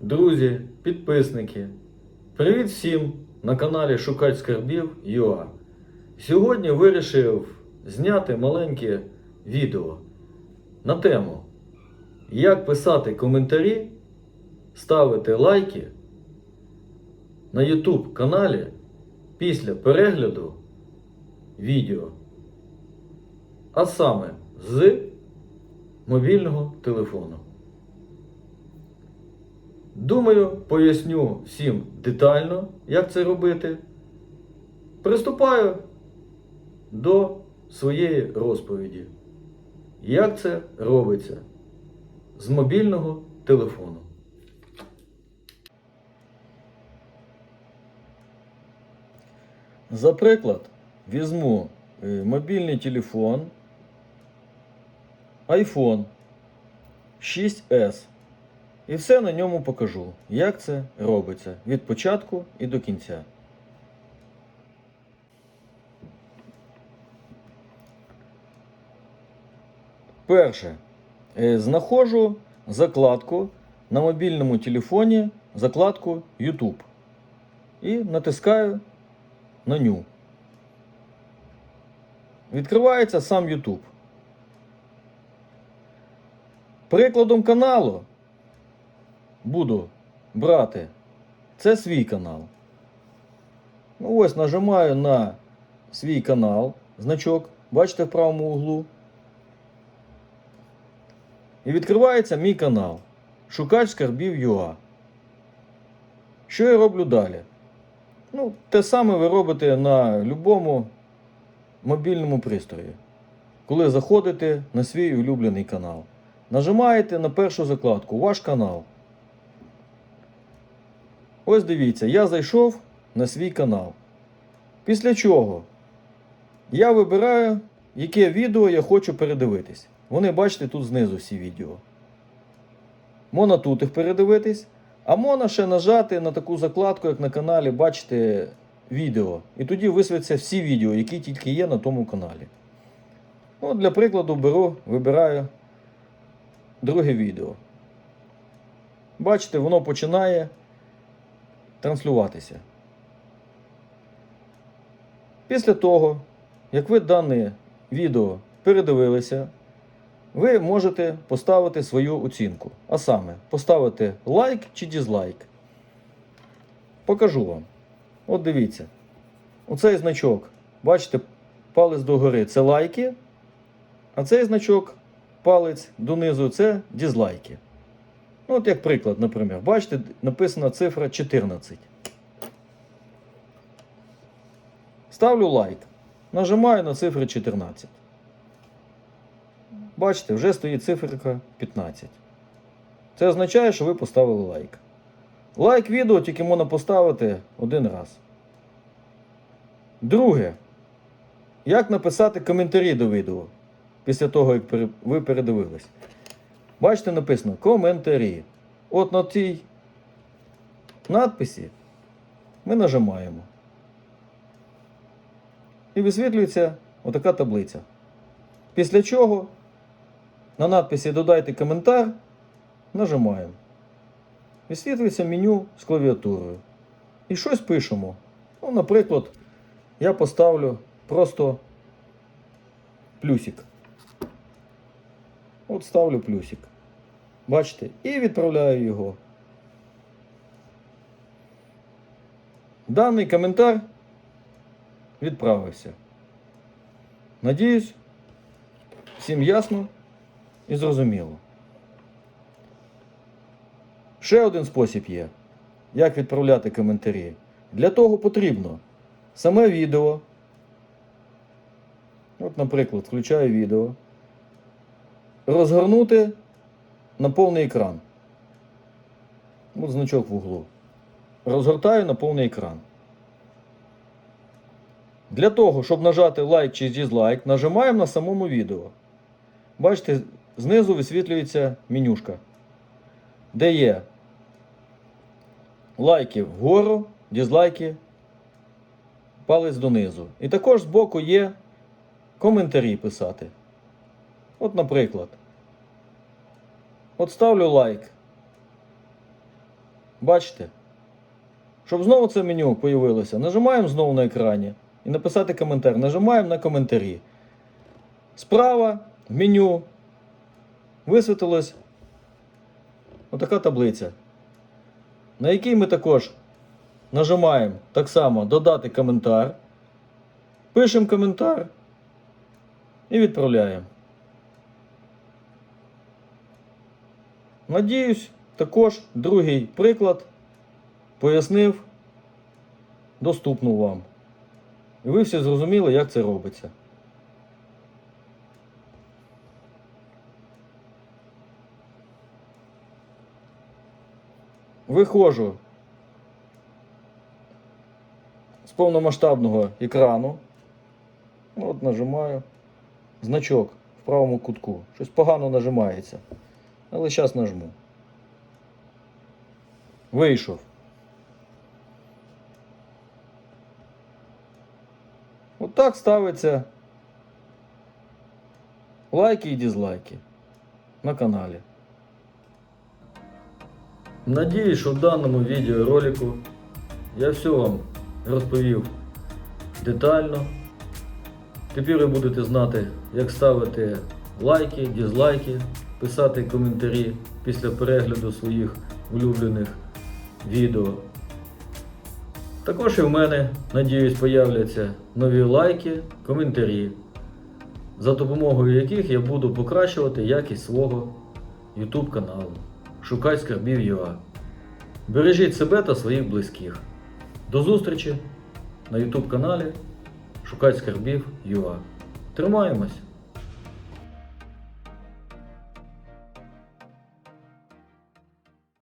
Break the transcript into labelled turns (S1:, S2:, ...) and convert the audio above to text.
S1: друзі, підписники. Привіт всім на каналі Шукач Скарбів ЮА. Сьогодні вирішив зняти маленьке відео на тему, як писати коментарі, ставити лайки на YouTube каналі після перегляду відео. А саме з мобільного телефону. Думаю, поясню всім детально, як це робити. Приступаю до своєї розповіді. Як це робиться з мобільного телефону. За приклад, візьму е, мобільний телефон iPhone 6S. І все на ньому покажу, як це робиться від початку і до кінця. Перше. Е, Знаходжу закладку на мобільному телефоні, закладку YouTube. І натискаю на ню. Відкривається сам YouTube. Прикладом каналу буду брати. Це свій канал. Ну ось нажимаю на свій канал, значок, бачите в правому углу. І відкривається мій канал. Шукач скарбів ЮА. Що я роблю далі? Ну, те саме ви робите на будь-якому мобільному пристрої. Коли заходите на свій улюблений канал. Нажимаєте на першу закладку Ваш канал. Ось дивіться, я зайшов на свій канал. Після чого я вибираю, яке відео я хочу передивитись. Вони, бачите, тут знизу всі відео. Можна тут їх передивитись, а можна ще нажати на таку закладку, як на каналі, бачите, відео. І тоді висвіться всі відео, які тільки є на тому каналі. Ну, Для прикладу беру, вибираю друге відео. Бачите, воно починає транслюватися. Після того, як ви дане відео передивилися, ви можете поставити свою оцінку. А саме, поставити лайк чи дізлайк. Покажу вам. От дивіться. Оцей значок, бачите, палець догори це лайки, а цей значок, палець донизу це дізлайки. Ну, от як приклад, наприклад, бачите, написана цифра 14. Ставлю лайк. Нажимаю на цифри 14. Бачите, вже стоїть циферка 15. Це означає, що ви поставили лайк. Лайк відео тільки можна поставити один раз. Друге. Як написати коментарі до відео після того, як ви передивились? Бачите, написано коментарі. От на цій надписі ми нажимаємо. І висвітлюється отака таблиця. Після чого на надписі Додайте коментар нажимаємо. Висвітлюється меню з клавіатурою. І щось пишемо. Ну, наприклад, я поставлю просто плюсик. От ставлю плюсик. Бачите? І відправляю його. Даний коментар відправився. Надіюсь, всім ясно і зрозуміло. Ще один спосіб є, як відправляти коментарі. Для того потрібно саме відео. От, наприклад, включаю відео. Розгорнути на повний екран. От значок в углу. Розгортаю на повний екран. Для того, щоб нажати лайк чи дізлайк, нажимаємо на самому відео. Бачите, знизу висвітлюється менюшка, де є лайки вгору, дізлайки, палець донизу. І також збоку є коментарі писати. От, наприклад, от ставлю лайк. Бачите? Щоб знову це меню появилося, нажимаємо знову на екрані і написати коментар. Нажимаємо на коментарі. Справа в меню висвітилась отака таблиця, на якій ми також нажимаємо так само додати коментар, пишемо коментар і відправляємо. Надіюсь, також другий приклад пояснив доступно вам. І ви всі зрозуміли, як це робиться. Виходжу з повномасштабного екрану. От нажимаю. Значок в правому кутку. Щось погано нажимається. Але зараз нажму. Вийшов. От ставиться лайки і дізлайки на каналі. Надіюсь, що в даному відеоролику я все вам розповів детально. Тепер ви будете знати, як ставити лайки, дізлайки, писати коментарі після перегляду своїх улюблених відео. Також і в мене, надіюсь, появляться нові лайки, коментарі, за допомогою яких я буду покращувати якість свого YouTube каналу. Шукай скарбів ЮА. Бережіть себе та своїх близьких. До зустрічі на YouTube каналі Шукай скарбів ЮА. Тримаємось!